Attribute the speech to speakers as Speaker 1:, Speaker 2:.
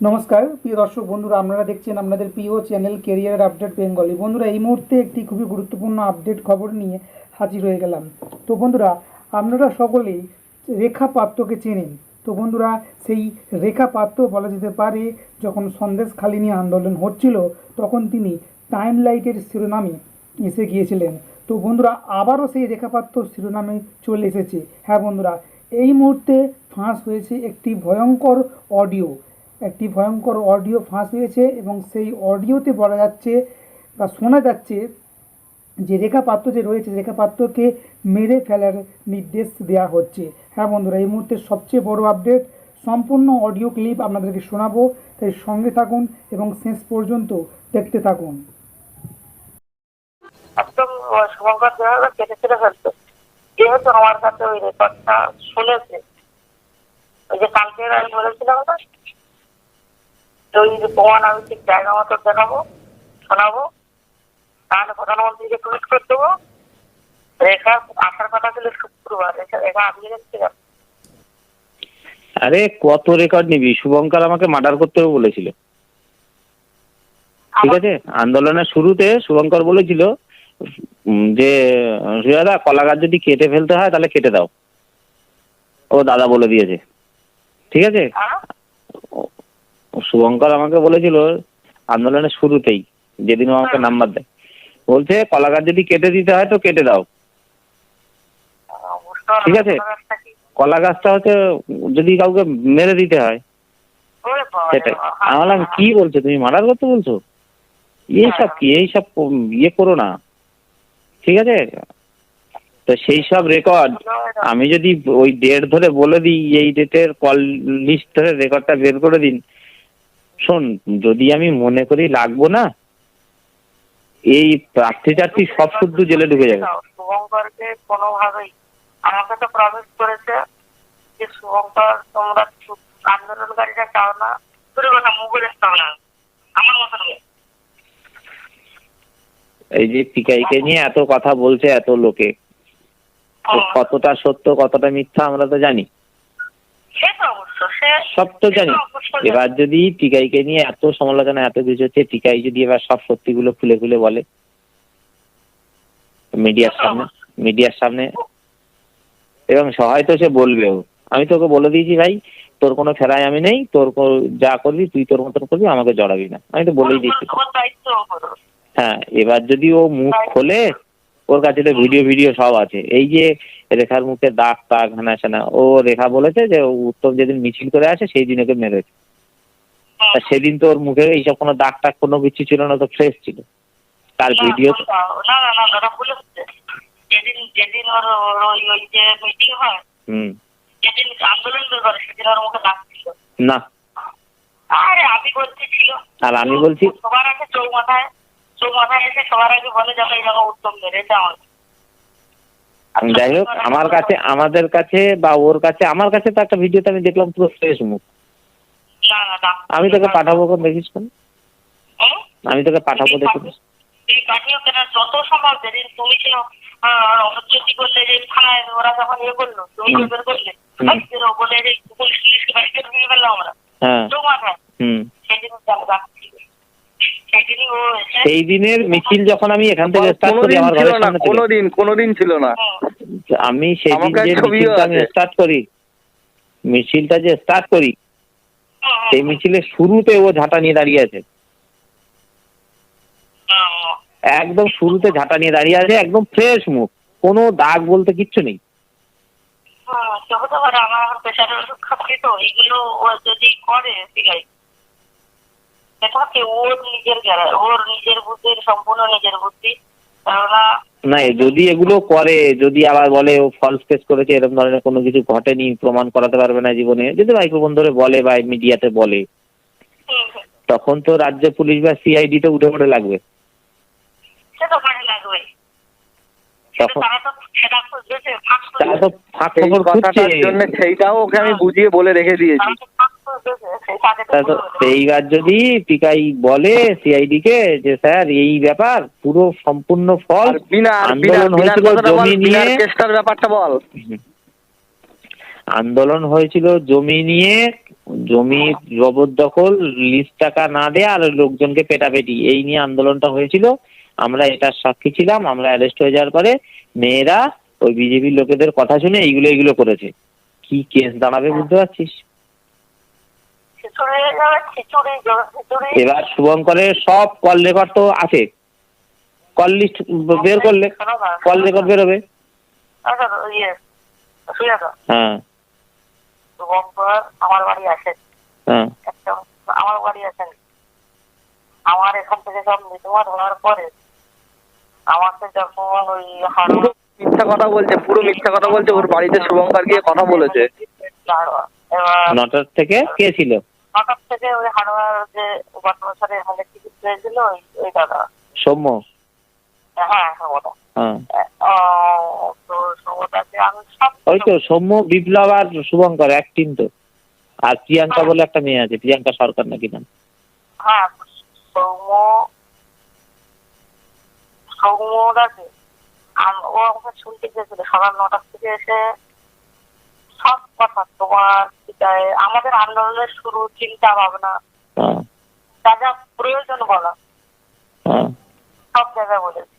Speaker 1: নমস্কার, প্রিয় দর্শক বন্ধুরা, আপনারা দেখছেন আপনাদের প্রিয় চ্যানেল কেরিয়ার আপডেট বেঙ্গলি বন্ধুরা, এই মুহূর্তে একটি খুবই গুরুত্বপূর্ণ আপডেট খবর নিয়ে হাজির হয়ে গেলাম। তো বন্ধুরা, আপনারা সকলেই রেখা পাত্রকে চেনেন। তো বন্ধুরা, সেই রেখা পাত্র বলা যেতে পারে, যখন সন্দেশখালী নিয়ে আন্দোলন হচ্ছিল, তখন তিনি টাইম লাইটের শিরোনামে এসে গিয়েছিলেন। তো বন্ধুরা, আবারও সেই রেখাপাত্র শিরোনামে চলে এসেছে। হ্যাঁ বন্ধুরা, এই মুহূর্তে ফাঁস হয়েছে একটি ভয়ঙ্কর অডিও একটি ভয়ঙ্কর অডিও ফাঁস হয়েছে এবং সেই অডিওতে বলা যাচ্ছে বা শোনা যাচ্ছে যে রেখা পাত্র যে রয়েছে, রেখা পাত্রকে মেরে ফেলার নির্দেশ দেওয়া হচ্ছে। হ্যাঁ বন্ধুরা, এই মুহূর্তে সবচেয়ে বড় আপডেট, সম্পূর্ণ অডিও ক্লিপ আপনাদেরকে শোনাবো। তাই সঙ্গে থাকুন এবং শেষ পর্যন্ত দেখতে থাকুন।
Speaker 2: যেহেতু আমার কাছে ওই রেকর্ডটা শুনেছে ওই যে আমি বলেছিলাম না প্রমাণ আমি ঠিক জায়গা মতো শোনাবো। তাহলে প্রধানমন্ত্রীকে টুইট করে দেবো। রেখা আসার কথা ছিল শুক্রবার রেখা রেখা যাচ্ছে
Speaker 3: আরে কত রেকর্ড নিবি? শুভঙ্কর আমাকে মার্ডার করতে বলেছিল। ঠিক আছে? আন্দোলনের শুরুতে শুভঙ্কর বলেছিল যে সুজাদা কলা গাছ যদি কেটে ফেলতে হয় তাহলে কেটে দাও। ও দাদা বলে দিয়েছে। ঠিক আছে?
Speaker 2: হ্যাঁ?
Speaker 3: শুভঙ্কর আমাকে বলেছিল আন্দোলনের শুরুতেই যেদিন আমাকে নাম্বার দেয়। বলছে কলা গাছ যদি কেটে দিতে হয় তো কেটে দাও। ঠিক আছে। কলা গাছটা হচ্ছে যদি কাউকে মেরে দিতে হয় সেটাই। আমি বললাম কি বলছো? তুমি মার্ডার করতে বলছো? এইসব কি? এইসব ইয়ে করো না। ঠিক আছে? তো সেই সব রেকর্ড আমি যদি ওই ডেট ধরে বলে দিই এই ডেটের কল লিস্ট ধরে রেকর্ডটা বের করে দিন শোন যদি আমি মনে করি লাগবো না এই প্রার্থী টার্থী সব শুদ্ধ জেলে ঢুকে যাবে।
Speaker 2: শুভঙ্করকে কোনোভাবেই আমাকে তো প্রমিস করেছে যে শুভঙ্কর তোমরা আন্দোলনকারীরা চাও না। তোর কথা মুখে চাও না। আমার
Speaker 3: এই যে পিকাইকে নিয়ে এত কথা বলছে এত লোকে কতটা সত্য কতটা মিথ্যা আমরা তো জানি।
Speaker 2: সে তো
Speaker 3: সব তো জানি। এবার যদি টিকাইকে নিয়ে এত সমালোচনা এত কিছু হচ্ছে টিকাই যদি এবার সব সত্যিগুলো খুলে খুলে বলে মিডিয়ার সামনে মিডিয়ার সামনে এবং হয়তো সে বলবেও। আমি তোকে বলে দিয়েছি ভাই তোর কোনো ফেরাই আমি নেই তোর যা করবি তুই তোর মতন করবি আমাকে জড়াবি না। আমি তো বলেই দিয়েছি।
Speaker 2: ওর।
Speaker 3: হ্যাঁ এবার যদি ও মুখ খোলে ওর কাছে তো ভিডিও ভিডিও সব আছে। এই যে রেখার মুখে দাগ টাগ হানা সানা ও রেখা বলেছে যে উত্তম যেদিন মিছিল করে আসে সেই দিন ওকে মেরেছে। সেদিন তো ওর মুখে এইসব কোনো দাগ টাগ কোনো কিছু ছিল না তো ফ্রেশ ছিল। তার ভিডিও
Speaker 2: না না না দাদা ভুল হচ্ছে। যেদিন যেদিন ওর ওই ওই যে মিটিং হয়
Speaker 3: হুম।
Speaker 2: যেদিন আন্দোলন করে সেদিন ওর মুখে দাগ ছিল।
Speaker 3: না।
Speaker 2: আরে আমি বলছি ছিল।
Speaker 3: আর আমি বলছি
Speaker 2: সবার আগে চৌমাথায় চৌমাথায় এসে সবার আগে বলে যাবে এই জায়গা উত্তম মেরেছে আমার।
Speaker 3: যাই হোক আমার কাছে আমাদের কাছে বা ওর কাছে আমার কাছে তো একটা ভিডিওতে আমি দেখলাম পুরো ফ্রেশ মুখ। আমি তোকে পাঠাবো কোন দেখিস কোন আমি তোকে পাঠাবো দেখিস।
Speaker 2: পাঠিও কেন? যত সম্ভব যেদিন তুমি ছিল আহ, করলে যে থানায় ওরা যখন ইয়ে করল তুমি বের করলে
Speaker 3: হুম।
Speaker 2: এই যে বলে যে পুলিশ পুলিশকে বাইকে ঢুকিয়ে ফেললাম আমরা।
Speaker 3: হ্যাঁ।
Speaker 2: চৌমাথায় সেদিন রাখছিল সেদিনই ও এসে
Speaker 3: সেই দিনের মিছিল যখন আমি এখান থেকে স্টার্ট করি আমার ঘরের সামনে থেকে।
Speaker 4: কোনোদিন কোনোদিন ছিল না।
Speaker 3: আমি
Speaker 4: আমার কাছে
Speaker 3: যে মিছিলটা আমি স্টার্ট করি মিছিলটা যে স্টার্ট করি সেই মিছিলের শুরুতে ও ঝাঁটা নিয়ে দাঁড়িয়ে আছে। একদম শুরুতে ঝাঁটা নিয়ে দাঁড়িয়ে আছে একদম ফ্রেশ মুখ। কোনো দাগ বলতে কিচ্ছু নেই।
Speaker 2: পারে আমার এখন প্রেশারের ওষুধ খাচ্ছি তো এইগুলো যদি করে কি ওর নিজের ওর নিজের বুদ্ধির সম্পূর্ণ নিজের বুদ্ধি। কেননা
Speaker 3: না যদি এগুলো করে যদি আবার বলে ও ফলস কেস করেছে এরকম ধরনের কোনো কিছু ঘটেনি প্রমাণ করাতে পারবে না জীবনে। যদি মাইক্রোফোন ধরে বলে বা মিডিয়াতে বলে তখন তো রাজ্য পুলিশ বা সিআইডি তো উঠে পড়ে লাগবে।
Speaker 4: সেইটাও ওকে আমি বুঝিয়ে বলে রেখে দিয়েছি।
Speaker 2: তো সেই
Speaker 3: যদি পিকাই বলে সিআইডি কে যে স্যার এই ব্যাপার পুরো সম্পূর্ণ ফল আন্দোলন হয়েছিল জমি নিয়ে
Speaker 4: কেসটার ব্যাপারটা বল।
Speaker 3: আন্দোলন হয়েছিল জমি নিয়ে জমি জবরদখল লিস্ট টাকা না দেয়া আর লোকজনকে পেটাপেটি। এই নিয়ে আন্দোলনটা হয়েছিল। আমরা এটার সাক্ষী ছিলাম আমরা অ্যারেস্ট হয়ে যাওয়ার পরে মেয়েরা ওই বিজেপির লোকেদের কথা শুনে এইগুলো এইগুলো করেছে। কি কেস দাঁড়াবে বুঝতে পারছিস? এবার শুভঙ্করের সব কল রেকর্ড তো আছে। কল লিস্ট বের করলে। কল রেকর্ড বেরোবে।
Speaker 2: আচ্ছা ইয়ে
Speaker 3: হ্যাঁ।
Speaker 2: শুভঙ্কর আমার বাড়ি আসে
Speaker 3: হ্যাঁ।
Speaker 2: আমার বাড়ি আমার এখান থেকে সব হওয়ার পরে আমাকে যখন ওই
Speaker 4: মিথ্যা কথা বলছে পুরো মিথ্যা কথা বলছে ওর বাড়িতে শুভঙ্কর গিয়ে কথা বলেছে।
Speaker 3: নটার থেকে কে ছিল?
Speaker 2: হঠাৎ থেকে ওই হাড়োয়ার যে গত বছরে এখানে টিকিট পেয়েছিল ওই ওই দাদা।
Speaker 3: সৌম্য?
Speaker 2: হ্যাঁ সমতা
Speaker 3: হ্যাঁ।
Speaker 2: তো সমতাকে আমি সব
Speaker 3: ওই তো সৌম্য বিপ্লব আর শুভঙ্কর এক টিম তো। আর প্রিয়াঙ্কা বলে একটা মেয়ে আছে প্রিয়াঙ্কা সরকার নাকি নাম?
Speaker 2: হ্যাঁ সৌম্য সৌম্যটাকে আম- ও আমাকে শুনতে গেছিল সকাল নটার থেকে এসে কথা তোমার আমাদের আন্দোলনের শুরু চিন্তা ভাবনা
Speaker 3: হ্যাঁ।
Speaker 2: যা যা প্রয়োজন বলা।
Speaker 3: হ্যাঁ।
Speaker 2: সব জায়গায় বলেছে।